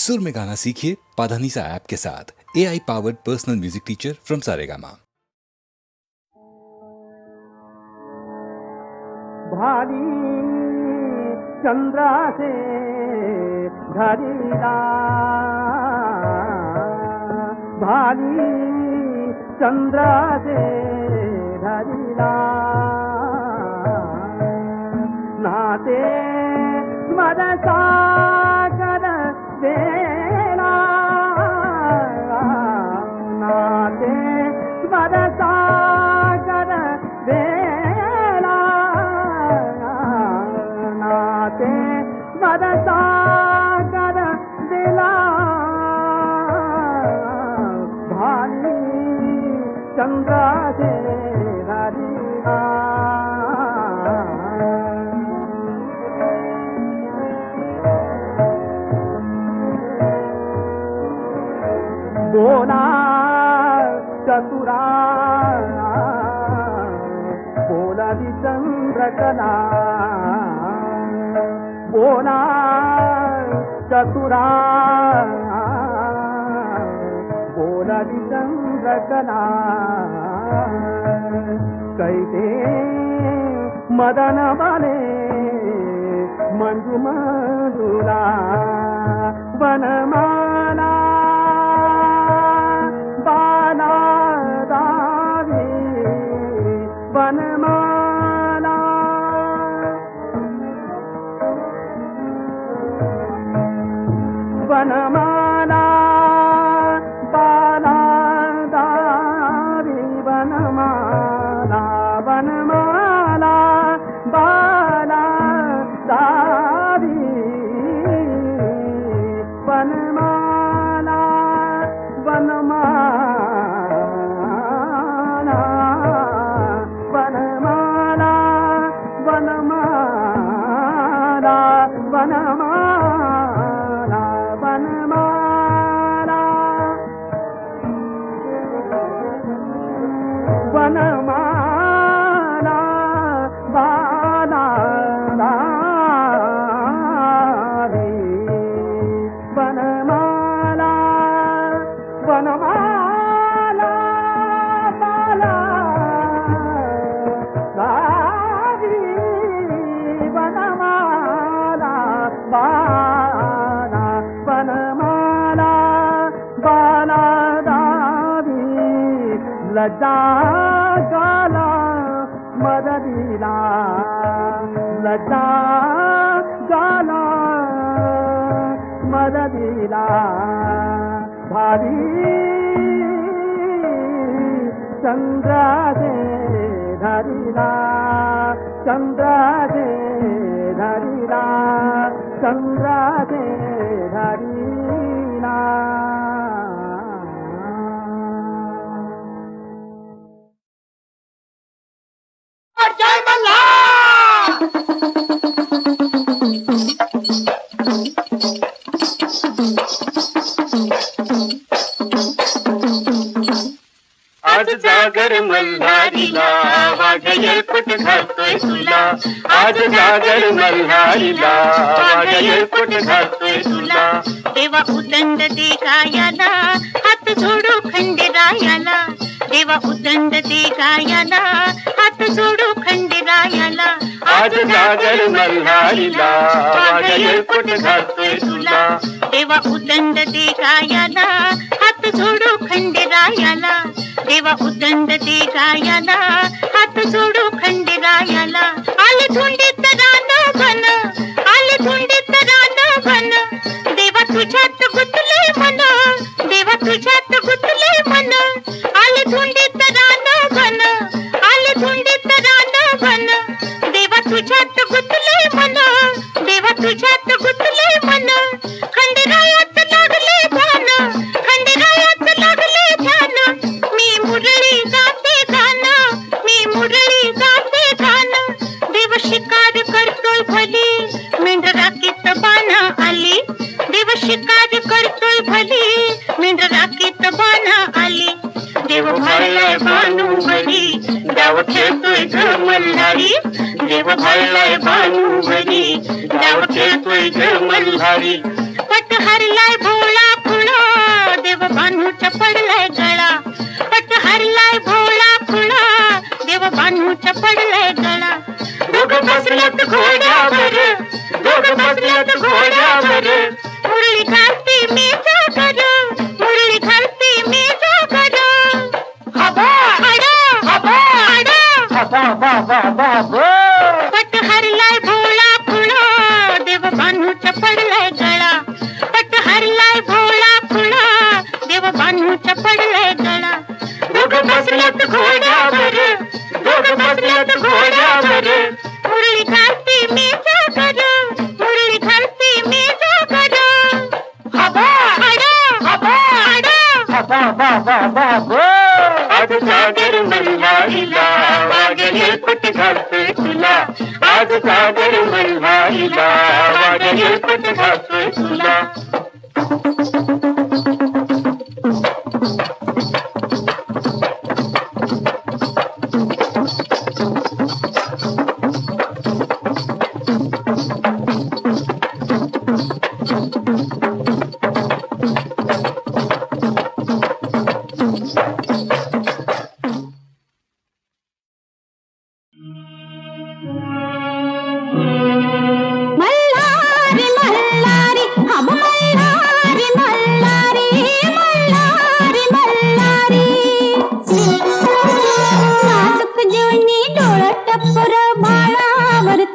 सुर में गाना सीखिए पाधानीसा ऐप के साथ। A I powered personal music teacher from Saregama भारी चंद्रा से धरीला भारी चंद्रा से धरीला नाते सागर स्वागन పోనా చతురా పోలది సంరచనా కైతే మదన బలే మంజు మధురా వనమా मदरीला भारी चंद्र से धरीला चंद्र से धरीला चंद्र से धरीला आज जागर मल्हारीला वाजयल घालतोय तुला. आज जागर मल्हारीला वाजयल घालतोय तुला. देवा उदंड दे गायाला हात जोडू खंडेरायाला. देवा उदंड दे गायाला हात जोडू खंडेरायाला. आज जागर मल्हारीला वाजयल घालतोय तुला. देवा उदंड दे गायाला हात जोडू खंडेरायाला. देवा उदंड दे गायाला हात जोडू खंडेरायाला आले झुंडीत रान घन गावचे तुझ देव भरलाय भानुभरी गावचे तुझ मल्हारी. पट हरलाय भोळा फुळो देव भानूच्या पडलाय गळा. पट हरलाय भोळा फुळो देव भानूच्या पडलाय गळा. दोघ बसल्यात घोड्यावर दोघ बसल्यात घोड्यावर.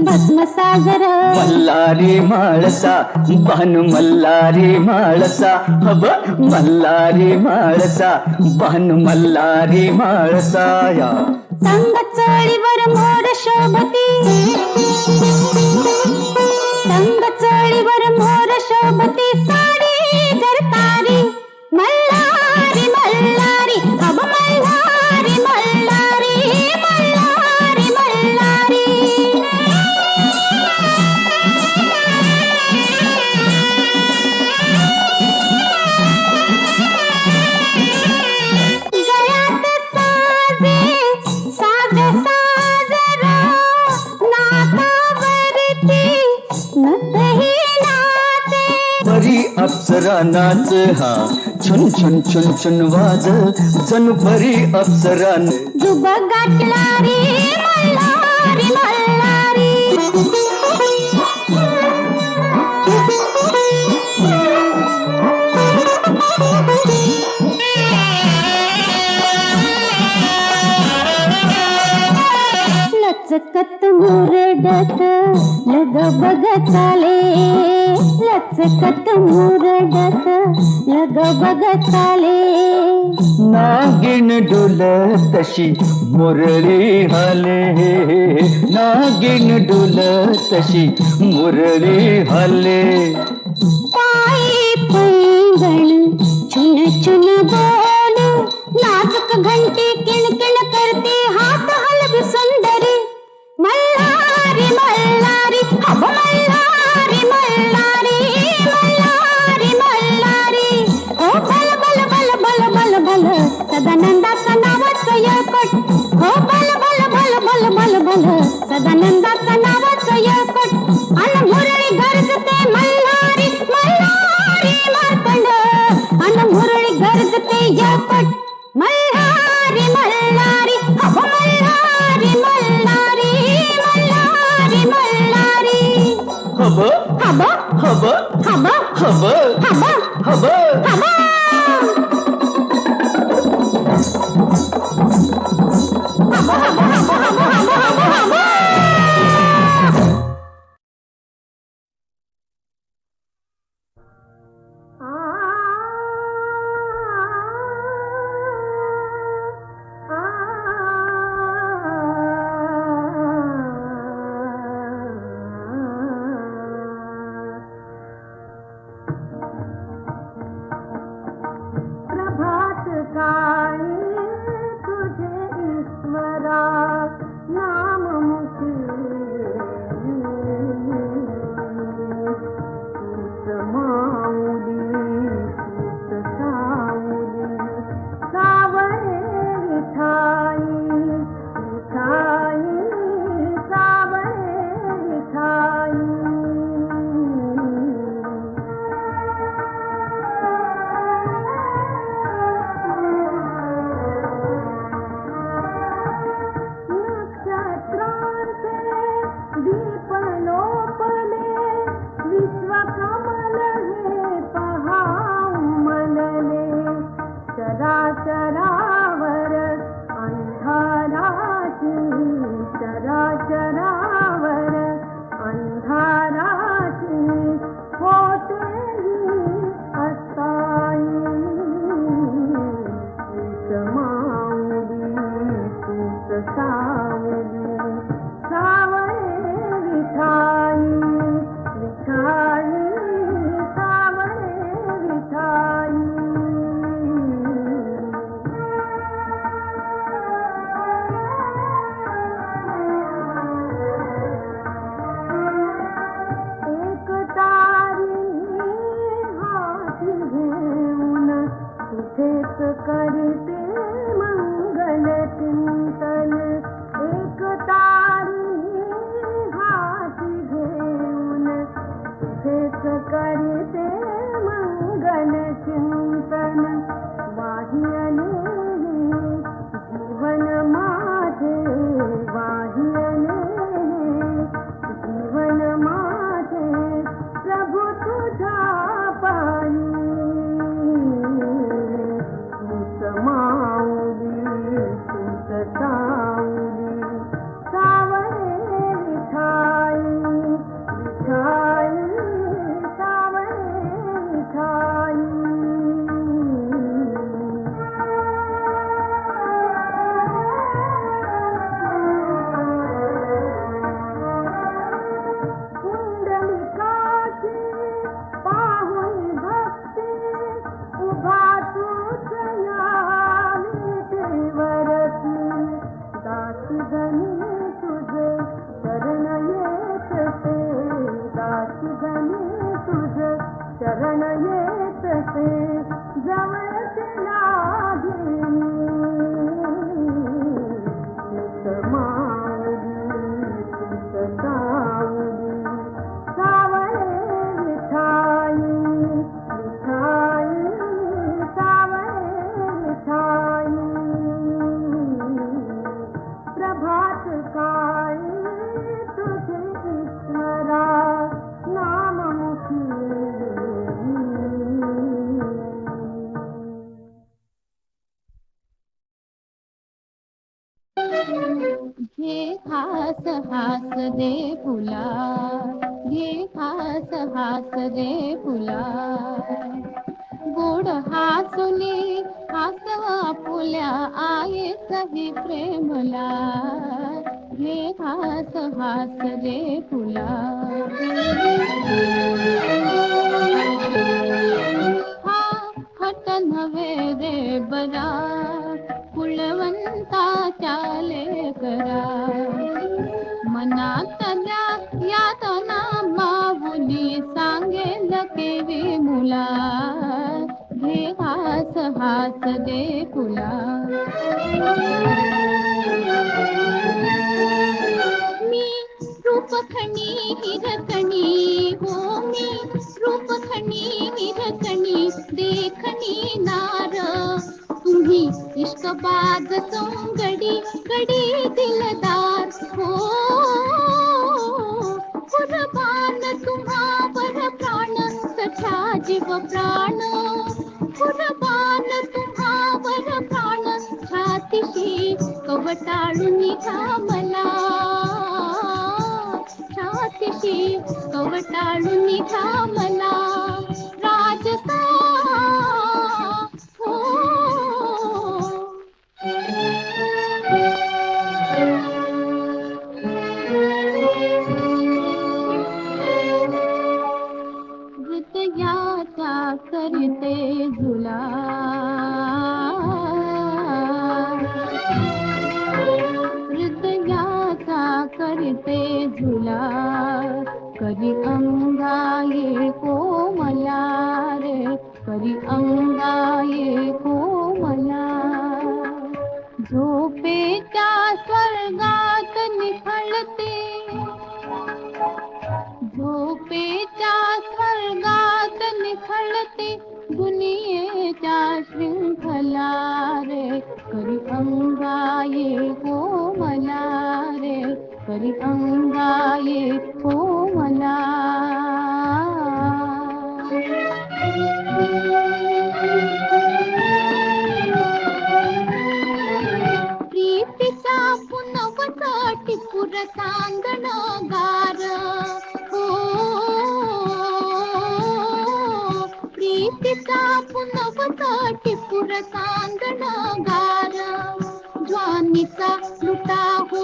ಭಸ್ಮಸಾಗರ ಮಲ್ಲಾರಿ ಮಾಳಸ ಬಾನು ಮಲ್ಲಾರಿ ಮಾಳಸ ಹಬ ಮಲ್ಲಾರಿ ಮಾಳಸ ಬಾನು ಮಲ್ಲಾರಿ ಮಾಳಸಾಯ ಸಂಗ ಬರ ಮಾಡ ಶೋಭತಿ. अप्सरा नाच हा. छुन छुन छुन छुन वाज जन भरी अप्सरा जुबा गाठला रे लचकत मुरडत लग चाले. ಕಚ್ಚಕತ್ತ ಮೂರಡಕ ಲಗಬಗ ತಾಲೆ ನಾಗಿಣ ಡುಲ ತಶಿ ಮುರಳಿ ಹಲೆ ನಾಗಿಣ ಡುಲ ತಶಿ ಮುರಳಿ ಹಲೆ रा শুভা दे फुला घे हास हास दे फुला. गोड हासुनी हास फुल्या आये सही प्रेमला. घे हास हास दे फुला. हिरकणी हो मी रूपखणी नार। तुम्ही गडी दिलदार हो। कुर्बान प्राण जीव प्राण। कुर्बान तुम्हावर प्राण, छातीशी कवटाळून घामला छातीशी कवटाळून घामला राजसा हो हृदयाचा करते झुला हृदयाचा करते झुला करी अंगाये कोमला रे करी अंगाये कोमला झोपेच्या स्वर्गात निखळते झोपेच्या स्वर्गात निखळते दुनियेच्या शृंखला रे करी अंगाये कोमला रे करी अंगाये कोमला प्रीतीचा पुनवत ఫలితంగాయే కోమలా పునవసాటి పురసాంగణగార ప్రీతి పునవసాటి పురసాంగణగార జ్వానిత లుటాహు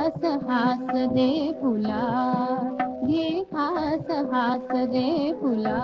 हास हास दे फुला. घे हास हास दे फुला.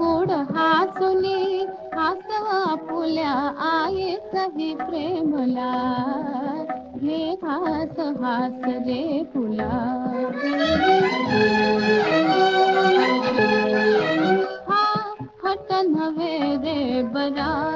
गोड हासुनी हासवा फुल्या आहे सही प्रेमला. घे हास हास दे फुला. हा हट नव्हे रे बरा.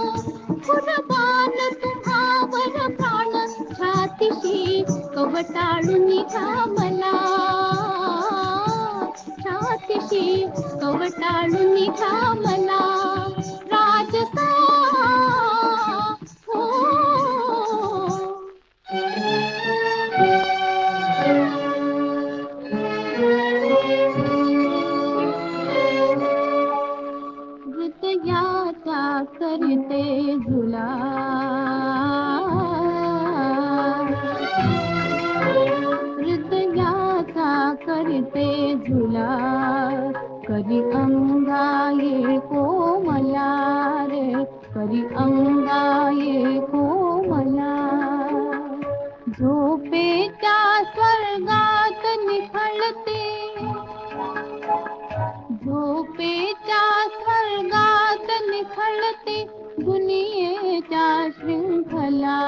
कवटाळून मला. छातीशी कवटाळून मला. झोपेच्या स्वर्गात निखळते झोपेच्या स्वर्गात निखळते दुनियेच्या शृंखला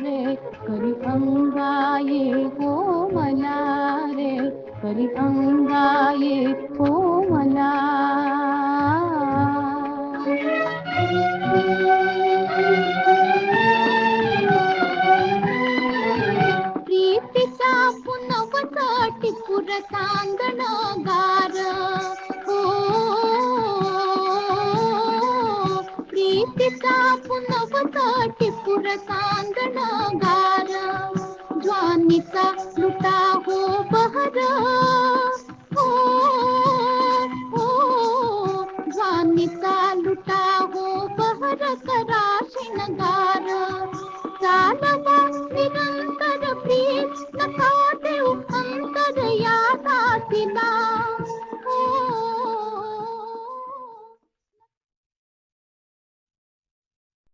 रे करी अंगाये कोमला रे करी अंगाये कोमला पुरन्द नागारो प्रीतिसा पुनपकाटि पुरतान्द ज्वानिता लुटा हो बहरा।